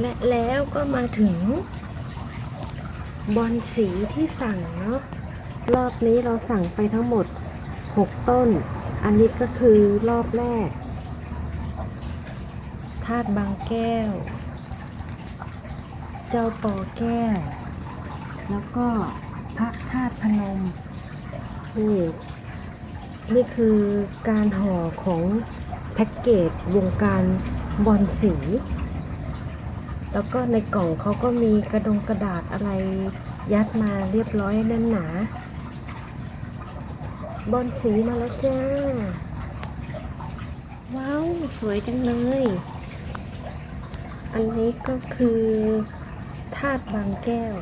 และแล้วก็มาถึง บอลสีที่สั่งเนาะรอบนี้เราสั่งไปทั้งหมด 6 ต้น อันนี้ก็คือรอบแรกธาตุบางแก้ว เจ้าปอแก้ว แล้วก็พระธาตุพนม นี่นี่คือการห่อของแพ็กเกจวงการบอลสี แล้วก็ในกล่องเขาก็มีกระดงกระดาษอะไรยัดมาเรียบร้อยแน่นหนาบอลสีมาแล้วจ้า ว้าว สวยจังเลย อันนี้ก็คือธาตุบางแก้ว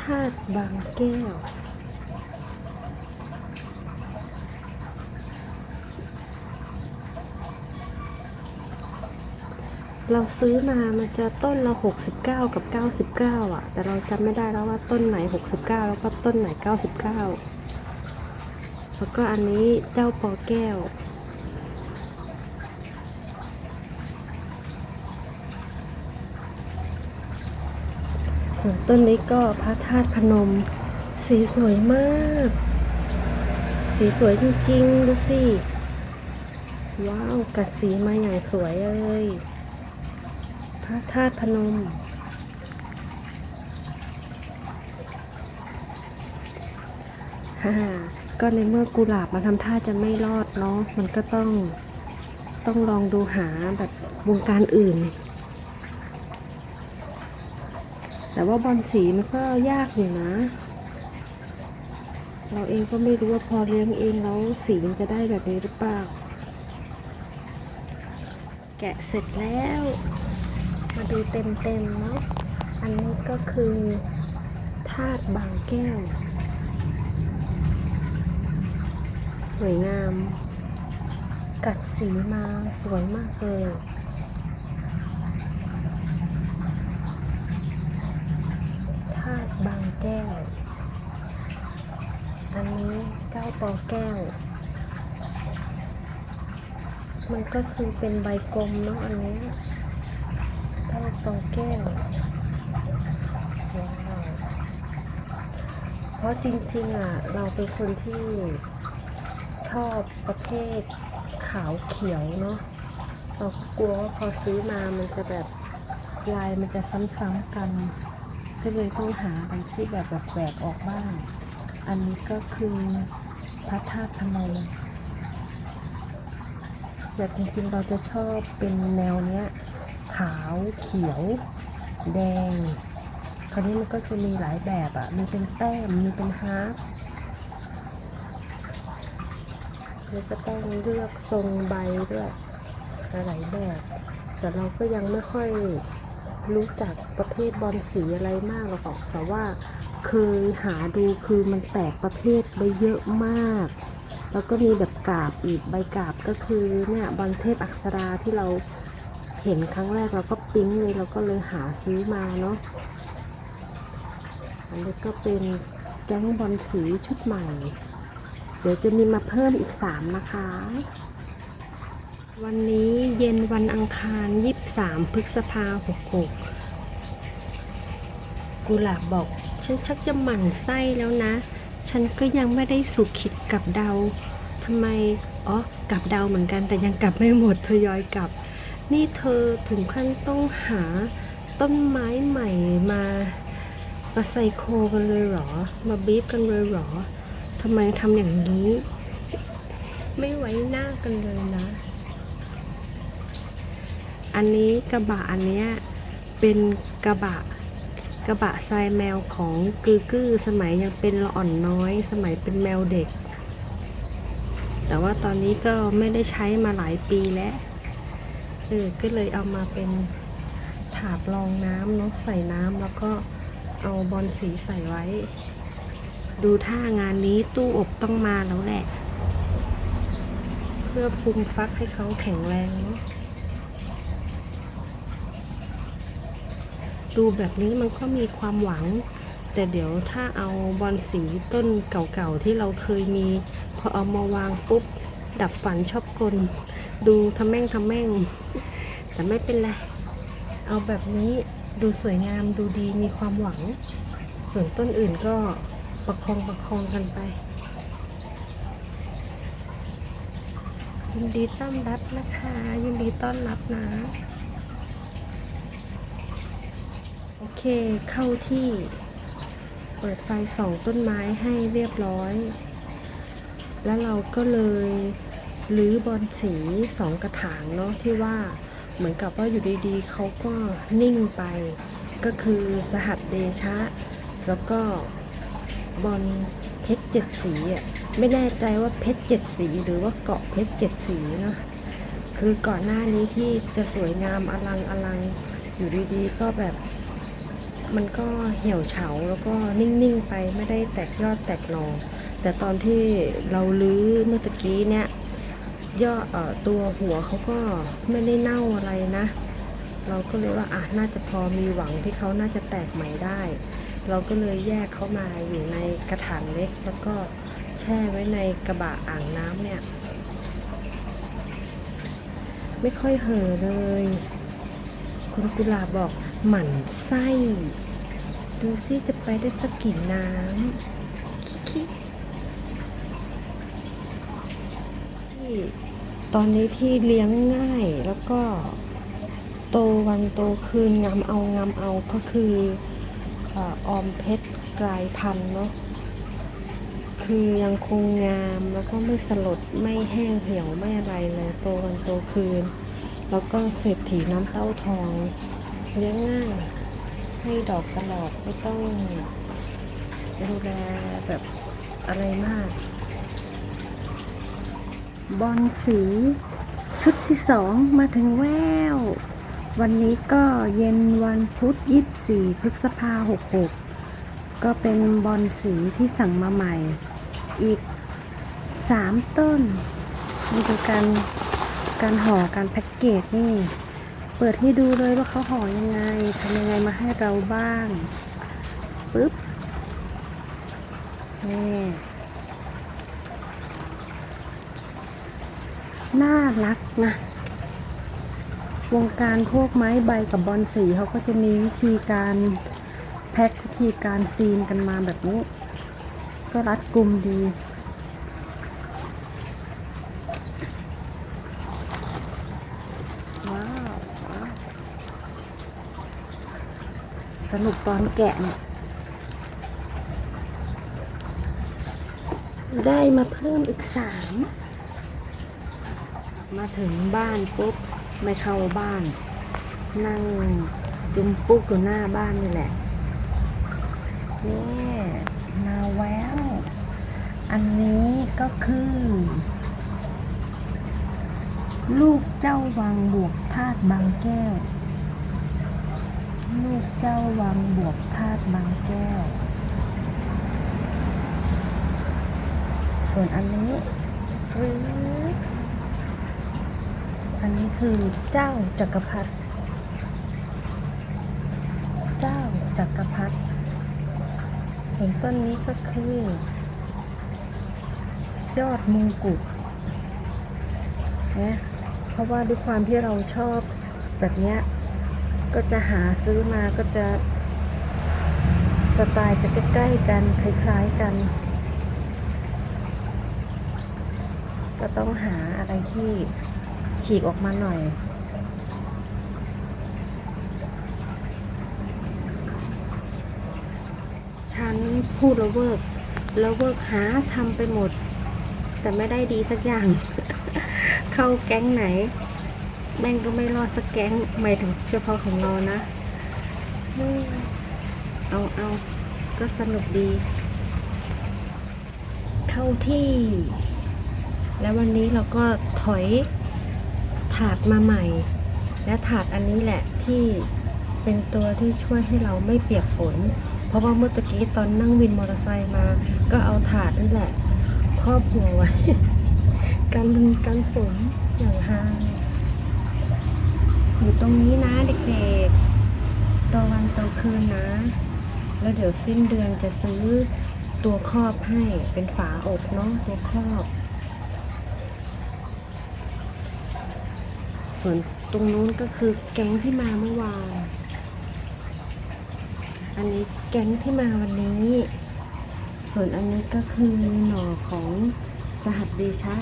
ธาตุบางแก้ว เราซื้อมามันจะต้นละ 69 กับ 99 อะ แต่เราจำไม่ได้แล้วว่าต้นไหน 69 แล้วก็ต้นไหน 99 แล้วก็อันนี้เจ้าปอแก้ว ส่วนต้นนี้ก็พระธาตุพนม สีสวยมาก สีสวยจริงๆ ดูสิ ว้าวกัดสีมาอย่างสวยเลย พระธาตุพนม ฮ่า ก็ในเมื่อกุหลาบมาทำท่าจะไม่รอดเนาะ มันก็ต้อง ต้องลองดูหาแบบวงการอื่น แต่ว่าบอลสีมันก็ยากอยู่นะ เราเองก็ไม่รู้ว่าพอเลี้ยงเองแล้วสีมันจะได้แบบนี้หรือเปล่า แกะเสร็จแล้ว มาดูเต็มๆเนาะอันนี้ก็คือธาตุบางแก้ว สวยงาม กัดสีมาสวยมากเลยธาตุบางแก้ว อันนี้เจ้าปอแก้ว มันก็คือเป็นใบกลมเนาะอันนี้ ยเจ้าปอแก้วเพราะจริงๆอะเราเป็นคนที่ชอบประเภทขาวเขียวเนาะเราก็กลัวว่าพอซื้อมามันจะแบบลายมันจะซ้ำๆกันก็เลยต้องหาอะไรที่แบบแบบแปลกออกบ้าง อันนี้ก็คือพระธาตุพนมแบบจริงๆเราจะชอบเป็นแนวเนี้ย ขาวเขียว แดง คราวนี้มันก็จะมีหลายแบบอะมีเป็นแต้ม มีเป็นฮาร์ปแล้วก็ต้องเลือกทรงใบด้วยหลายแบบ แต่เราก็ยังไม่ค่อยรู้จักประเภทบอลสีอะไรมากหรอกแต่ว่าเคยหาดูคือมันแตกประเภทไปเยอะมาก แล้วก็มีแบบกาบอีกใบกาบก็คือเนี่ยบอลเทพอักษราที่เรา เห็นครั้งแรกเราก็ปิ๊งเลยเราก็เลยหาซื้อมาเนาะอันนี้ก็เป็นแก๊งบอลสีชุดใหม่ เดี๋ยวจะมีมาเพิ่มอีก 3 นะคะ วันนี้เย็นวันอังคาร 23 พฤษภา66กุหลาบบอก ฉันชักจะหมั่นไส้แล้วนะ ฉันก็ยังไม่ได้สุขิดกับเดาทำไม อ๋อ กับเดาเหมือนกันแต่ยังกลับไม่หมดทยอยกลับ นี่เธอถึงขั้นต้องหาต้นไม้ใหม่มามาไซโคกันเลยเหรอ มาบีบกันเลยเหรอทำไมทำอย่างนี้ ไม่ไว้หน้ากันเลยนะ อันนี้กระบะอันเนี้ยเป็นกระบะกระบะทรายแมวของกือกือสมัยยังเป็นละอ่อนน้อย สมัยเป็นแมวเด็ก แต่ว่าตอนนี้ก็ไม่ได้ใช้มาหลายปีแล้ว เออก็เลยเอามาเป็นถาดรองน้ำเนาะใส่น้ำแล้วก็เอาบอลสีใส่ไว้ ดูท่างานนี้ตู้อบต้องมาแล้วแหละ เพื่อฟุมฟักให้เขาแข็งแรงเนาะดูแบบนี้มันก็มีความหวัง แต่เดี๋ยวถ้าเอาบอลสีต้นเก่าๆที่เราเคยมี พอเอามาวางปุ๊บ ดับฝันชอบกลดูทำแม่งทำแม่ง แต่ไม่เป็นไร เอาแบบนี้ดูสวยงามดูดีมีความหวัง ส่วนต้นอื่นก็ประคองประคองกันไปยินดีต้อนรับนะคะ ยินดีต้อนรับนะ โอเคเข้าที่ เปิดไฟสองต้นไม้ให้เรียบร้อย แล้วเราก็เลยรื้อบอลสีสองกระถางเนาะที่ว่าเหมือนกับว่าอยู่ดีๆเขาก็นิ่งไป ก็คือสหัสเดชะ แล้วก็บอลเพชรเจ็ดสีอะไม่แน่ใจว่าเพชรเจ็ดสีหรือว่าเกาะเพชรเจ็ดสีเนาะคือก่อนหน้านี้ที่จะสวยงามอลังอลังอยู่ดีๆก็แบบมันก็เหี่ยวเฉาแล้วก็นิ่งๆไปไม่ได้แตกยอดแตกหนอ แต่ตอนที่เราลื้อเมื่อตะกี้เนี่ยย่อตัวหัวเขาก็ไม่ได้เน่าอะไรนะ เราก็เลยว่าอะน่าจะพอมีหวังที่เขาน่าจะแตกใหม่ได้ เราก็เลยแยกเขามาอยู่ในกระถางเล็ก แล้วก็แช่ไว้ในกระบะอ่างน้ำเนี่ย ไม่ค่อยเห่อเลย คุณกุหลาบบอกหมั่นไส้ ดูซิจะไปได้สักกี่น้ำคิที่ ตอนนี้ที่เลี้ยงง่ายแล้วก็โตวันโตคืนงามเอางามเอาก็คือเอ่อออมเพชรกลายพันธุ์เนาะคือยังคงงามแล้วก็ไม่สลดไม่แห้งเหี่ยวไม่อะไรเลยโตวันโตคืน แล้วก็เศรษฐีน้ำเต้าทองเลี้ยงง่ายให้ดอกตลอดไม่ต้องดูแลแบบอะไรมาก บอลสี ชุดที่สองมาถึงแวว วันนี้ก็เย็นวันพุธ24พฤษภา66ก็เป็นบอลสีที่สั่งมาใหม่ อีก3ต้นนี่คือการการห่อการแพ็กเกจนี่ เปิดให้ดูเลยว่าเขาห่อยังไงทำยังไงมาให้เราบ้างปึ๊บนี่ น่ารักนะ วงการพวกไม้ใบกับบอลสีเขาก็จะมีวิธีการแพ็ควิธีการซีนกันมาแบบนี้ ก็รัดกุมดีว้าวสนุกตอนแกะเนี่ยได้มาเพิ่มอีกสาม มาถึงบ้านปุ๊บไม่เข้าบ้าน นั่งจุมปุ๊กอยู่หน้าบ้านนี่แหละนี่มาแววอันนี้ก็คือ ลูกเจ้าวังบวกธาตุบางแก้ว ลูกเจ้าวังบวกธาตุบางแก้ว ส่วนอันนี้ฟรึ้ อันนี้คือเจ้าจักรพรรดิ เจ้าจักรพรรดิ ส่วนต้นนี้ก็คือ ยอดมงกุฎนะเพราะว่าด้วยความที่เราชอบแบบเนี้ย ก็จะหาซื้อมาก็จะสไตล์จะใกล้ๆกัน คล้ายๆกัน ก็ต้องหาอะไรที่ ฉีกออกมาหน่อย ฉันพูดแล้วเวิร์กแล้วเวิร์กหาทำไปหมด แต่ไม่ได้ดีสักอย่าง เข้าแก๊งไหน แม่งก็ไม่รอดสักแก๊งหมายถึงเฉพาะของเรานะ เอาเอาก็สนุกดี เข้าที่ แล้ววันนี้เราก็ถอย ถาดมาใหม่ และถาดอันนี้แหละที่เป็นตัวที่ช่วยให้เราไม่เปียกฝน เพราะว่าเมื่อตะกี้ตอนนั่งวินมอเตอร์ไซค์มา ก็เอาถาดนั่นแหละครอบหัวไว้กันกันฝนอย่างฮาอยู่ตรงนี้นะเด็กๆตัววันตัวคืนนะ แล้วเดี๋ยวสิ้นเดือนจะซื้อตัวครอบให้เป็นฝาอบเนาะตัวครอบ ส่วนตรงนู้นก็คือแก๊งที่มาเมื่อวาน อันนี้แก๊งที่มาวันนี้ ส่วนอันนี้ก็คือหน่อของสหัสเดชะ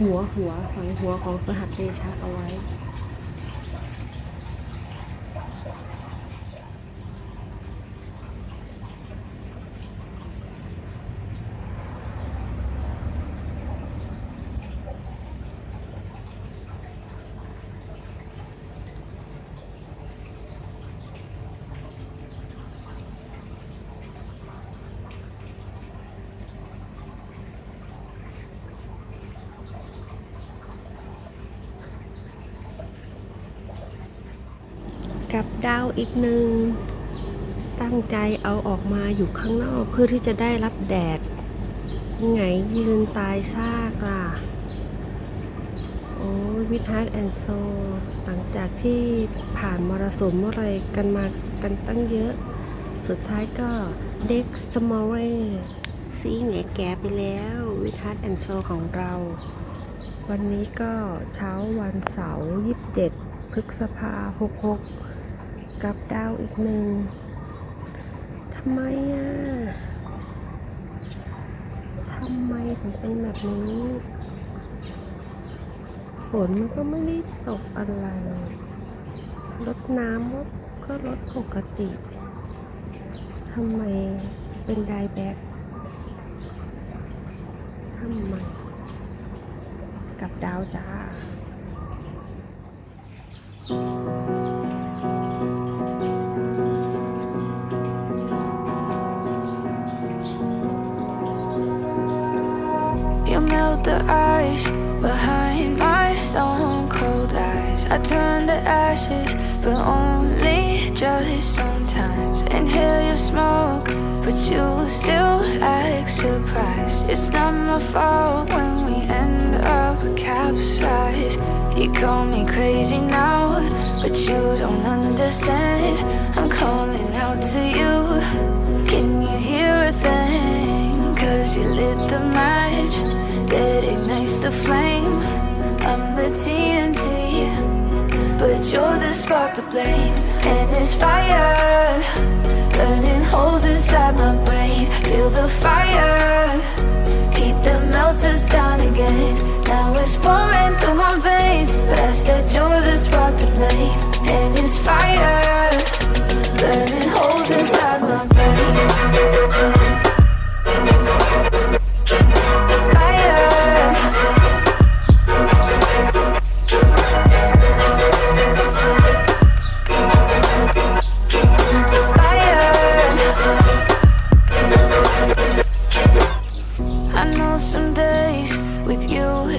หัวหัวฝังหัวของสหัสเดชะเอาไว้ กับดาวอีกหนึ่ง ตั้งใจเอาออกมาอยู่ข้างนอกเพื่อที่จะได้รับแดดไงยืนตายซากล่ะ โอ้วิทาร์ดแอนโซ หลังจากที่ผ่านมรสุมอะไรกันมากันตั้งเยอะ สุดท้ายก็เด็กสมอลเรซีเหงแก่ไปแล้ววิทาร์ดแอนโซของเรา วันนี้ก็เช้าวันเสาร์27พฤษภา66กั กับดาวอีกหนึ่งทำไมอะทำไมถึงเป็นแบบนี้ ฝนมันก็ไม่ได้ตกอะไรรดน้ำก็ก็รดปกติทำไมเป็นไดแบ็กทำไม กับดาวจ้า You I turn to ashes, but only just sometimes. Inhale your smoke, but you still act surprised. It's not my fault when we end up capsized. You call me crazy now, but you don't understand. I'm calling out to you. Can you hear a thing? Cause you lit the match that ignites the flame. I'm the TNT, but you're the spark to blame. And it's fire, burning holes inside my brain. Feel the fire, heat that melts us down again. Now it's pouring through my veins, but I said you're the spark to blame. And it's fire,